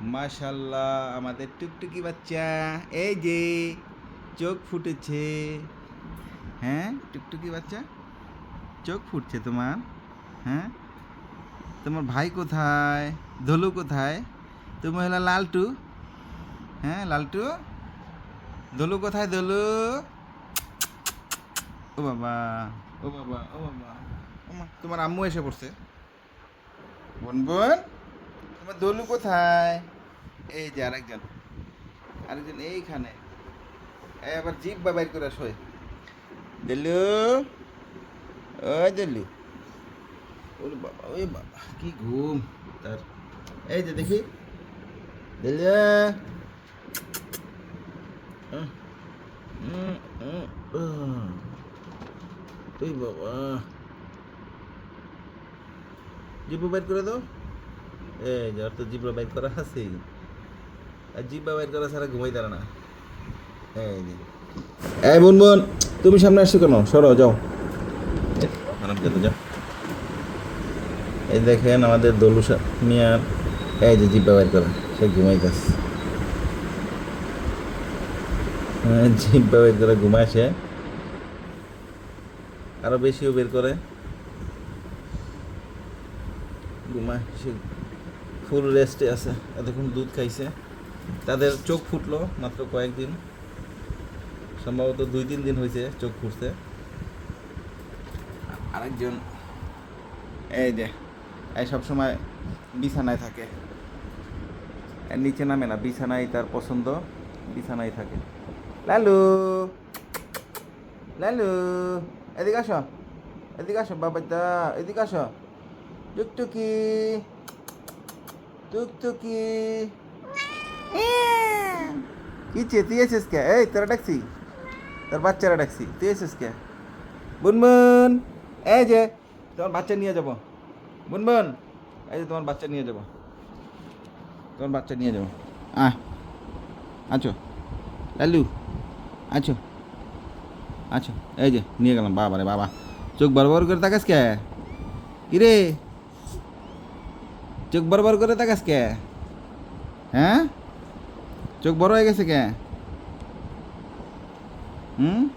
মাশাল্লাহ, আমাদের টুকটুকি বাচ্চা। এই যে, চোখ ফুটেছে। হ্যাঁ টুকটুকি বাচ্চা? চোখ ফুটছে তোমার? হ্যাঁ? তোমার ভাই কোথায়? ধলু কোথায়? তুমি হলো লালটু? হ্যাঁ লালটু? ধলু কোথায় ধলু? ও বাবা ও বাবা ও বাবা। তোমার আম্মু এসে পড়ছে। বোন বোন। তোমার দলু কোথায়? এই যে আরেকজন। আরেকজন এইখানে। এই আবার জিপ বা বাইর করে শোয় দিলু? ওই দিলু। ওরে বাবা ওই বাবা, কি ঘুম তার। এই যে দেখি। দিলু? উম। বাবা। জিব্বা বাইর করে দাও। এই তো জিব্বা বাইর করা আছে আর জিব্বা বাইর করা ছাড়া ঘুমাই দাঁড়া না। এই বোন বোন তুমি সামনে আসছো কেন? সরো, যাও। আরাম যাও। এই দেখেন আমাদের দলুসা মিয়ার, এই যে জিব্বা বাইর করা, সে ঘুমাইতেছে। হ্যাঁ জিব্বা বের করে ঘুমায় সে আরও বেশিও বের করে। ঘুমায় সে ফুল রেস্টে আছে। এতক্ষণ দুধ খাইছে। তাদের চোখ ফুটলো মাত্র কয়েকদিন। সম্ভবত দুই তিন দিন হয়েছে চোখ ফুটছে। আরেকজন, এই যে, এই সবসময় বিছানায় থাকে। নিচে নামে না বিছানায় তার পছন্দ বিছানায় থাকে। লালু লালু, এদিকে আসো এদিকে আসো বাবাদা এদিকে আসো। টুকটুকি। টুকটুকি কি চে তুই এসেছিস কে এই তোরা ডাকছি তোর বাচ্চারা ডাকছি তুই এসেছিস কে বুনবুন এই যে তোমার বাচ্চা নিয়ে যাব বুনবুন এই যে তোমার বাচ্চা নিয়ে যাব তোমার বাচ্চা নিয়ে যাব আহ আছো লালু আছো আচ্ছা এই যে নিয়ে গেলাম বাবা রে বাবা চোখ বড় বড় করে তাকাস কে কিরে চোখ বড় বড় করে তাকাস কে? হ্যাঁ? চোখ বড় হয়ে গেছে কে? হুম?